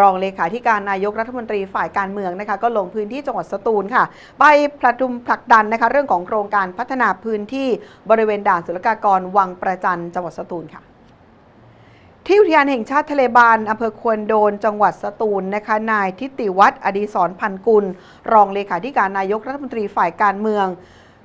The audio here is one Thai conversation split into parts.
รองเลขาธิการนายกรัฐมนตรีฝ่ายการเมืองนะคะก็ลงพื้นที่จังหวัดสตูลค่ะ ไปผลัดดุมผลักดันนะคะเรื่องของโครงการพัฒนาพื้นที่บริเวณด่านศุลกากรวังประจันจังหวัดสตูลค่ะที่อุทยานแห่งชาติทะเลบานอำเภอควนโดน จังหวัดสตูลนะคะ นายทิติวัฒน์อดีศรพันกุล รองเลขาธิการนายกรัฐมนตรีฝ่ายการเมือง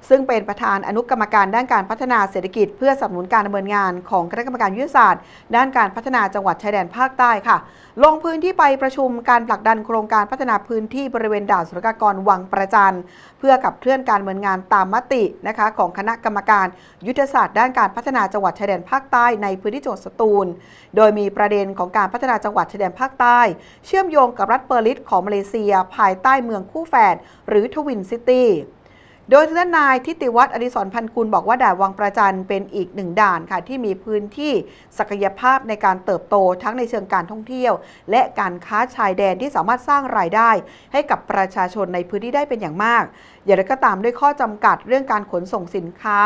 ซึ่งเป็นประธานอนุกรรมการด้านการพัฒนาเศรษฐกิจ เพื่อสนับสนุนการดำเนินงานของคณะกรรมการยุทธศาสตร์ ด้านการพัฒนาจังหวัดชายแดนภาคใต้ค่ะ ลงพื้นที่ไปประชุมการผลักดันโครงการพัฒนาพื้นที่บริเวณด่านศุลกากรวังประจันเพื่อกับเคลื่อนการดำเนินงานตามมตินะคะของคณะกรรมการยุทธศาสตร์ ด้านการพัฒนาจังหวัดชายแดนภาคใต้ในพื้นที่จังหวัดสตูล โดยมีประเด็นของการพัฒนาจังหวัดชายแดนภาคใต้ เชื่อมโยงกับรัฐเปอร์ลิสของมาเลเซีย ภายใต้เมืองคู่แฝดหรือทวินซิตี้ โดยทางด้านนายทิติวัฒน์อดิศรพันกุลบอกว่าด่านวังประจันเป็นอีกหนึ่งด่านค่ะที่มีพื้นที่ศักยภาพในการเติบโตทั้งในเชิงการท่องเที่ยว และการค้าชายแดนที่สามารถสร้างรายได้ ให้กับประชาชนในพื้นที่ได้เป็นอย่างมาก อย่างไรก็ตามด้วยข้อจำกัดเรื่องการขนส่งสินค้า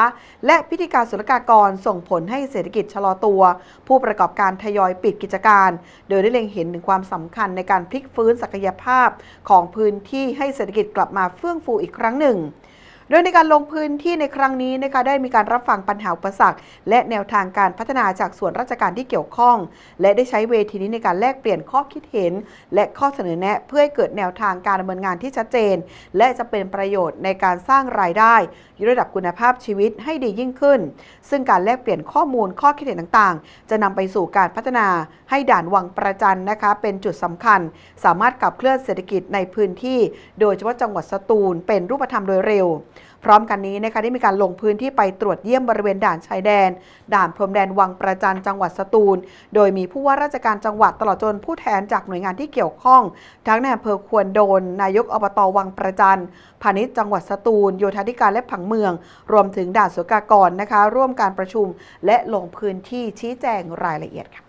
และพิธีการศุลกากรส่งผลให้เศรษฐกิจชะลอตัว ผู้ประกอบการทยอยปิดกิจการ โดยได้เล็งเห็นถึงความสำคัญในการพลิกฟื้นศักยภาพของพื้นที่ให้เศรษฐกิจกลับมาเฟื่องฟูอีกครั้งหนึ่ง โดยในการลงพื้นที่ในครั้งนี้นะคะได้มีการรับฟังปัญหาอุปสรรค และแนวทางการพัฒนาจากส่วนราชการที่เกี่ยวข้อง และได้ใช้เวทีนี้ในการแลกเปลี่ยนข้อคิดเห็น และข้อเสนอแนะเพื่อให้เกิดแนวทางการดำเนินงานที่ชัดเจน และจะเป็นประโยชน์ในการสร้างรายได้ยกระดับคุณภาพชีวิตให้ดียิ่งขึ้น ซึ่งการแลกเปลี่ยนข้อมูลข้อคิดเห็นต่างๆ จะนำไปสู่การพัฒนาให้ด่านวังประจันนะคะ เป็นจุดสำคัญ สามารถขับเคลื่อนเศรษฐกิจในพื้นที่ โดยเฉพาะจังหวัดสตูลเป็นรูปธรรมโดยเร็วพร้อมกันนี้นะคะได้มีการลงพื้นที่ไปตรวจเยี่ยมบริเวณด่านชายแดน ด่านพรมแดนวังประจันจังหวัดสตูล โดยมีผู้ว่าราชการจังหวัดตลอดจนผู้แทนจากหน่วยงานที่เกี่ยวข้อง ทั้งในอำเภอควนโดน นายกอบตวังประจันพาณิชย์จังหวัดสตูล โยธาธิการและผังเมือง รวมถึงด่านสุกากรนะคะ ร่วมการประชุมและลงพื้นที่ชี้แจงรายละเอียดค่ะ